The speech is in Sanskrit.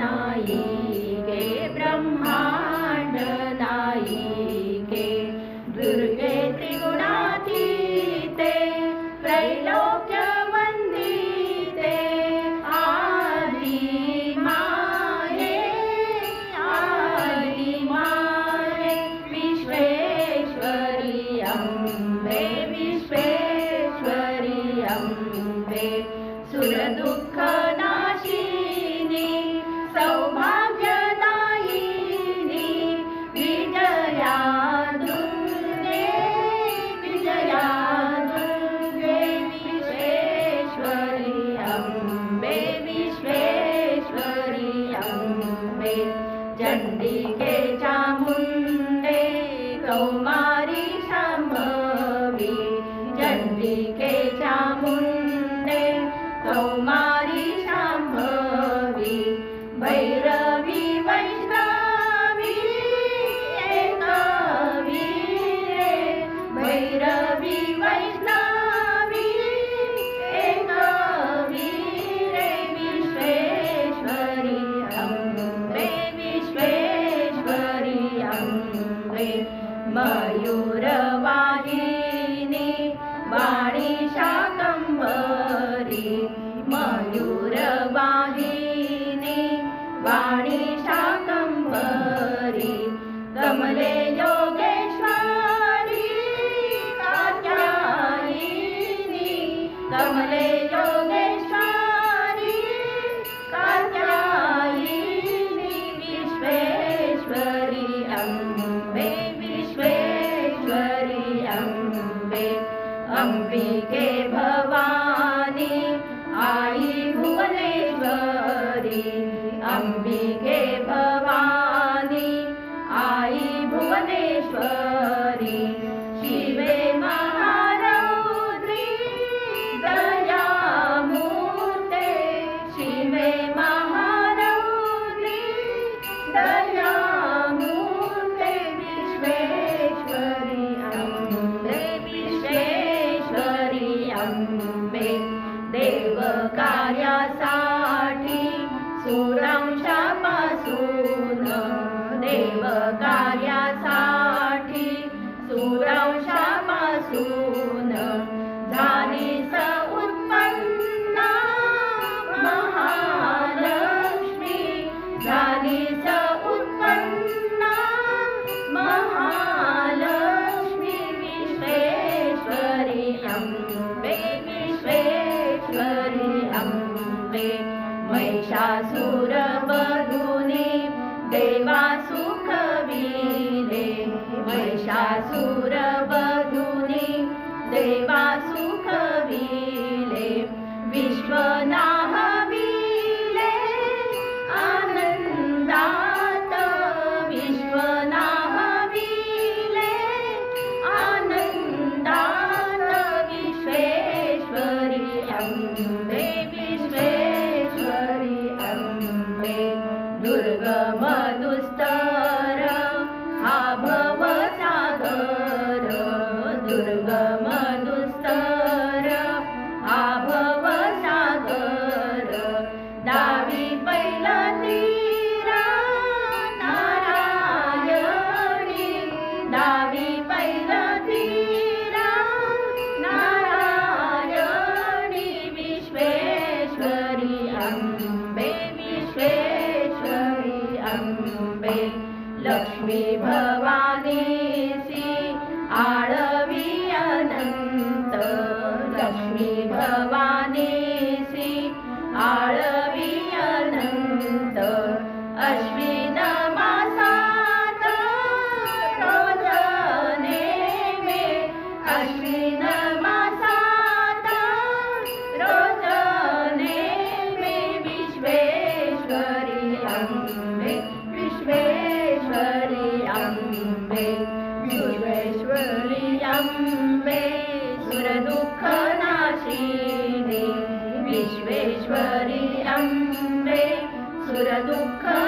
नायिके ब्रह्माण्ड नायिके दुर्गे त्रिगुणातीते त्रैलोक्यवन्दिते आदि माये आदि माये विश्वेश्वरी अम्बे विश्वेश्वरी अम्बे सुरदुःखनाशिनी चण्डिके चामुण्डे कौमारी शाम्भवी चण्डिके चामुण्डे Bye. भवानी आई भुवनेश्वरी अम्बिके भवानी आई भुवनेश्वरी विश्वेश्वरी अम्बे देवकार्यासाठी सुरांशापासून देवकार्यासाठी देवासु दुर्गमदुस्तर लक्ष्मी भवानीसी आळवी अनंत. लक्ष्मी भवानीसी आळवी अनंत. अश्विन मासात रोजने मे अश्विन मासात रोजने मे विश्वेश्वरी अम्बे विश्वेश्वरी अम्बे सुरदुःखनाशिनी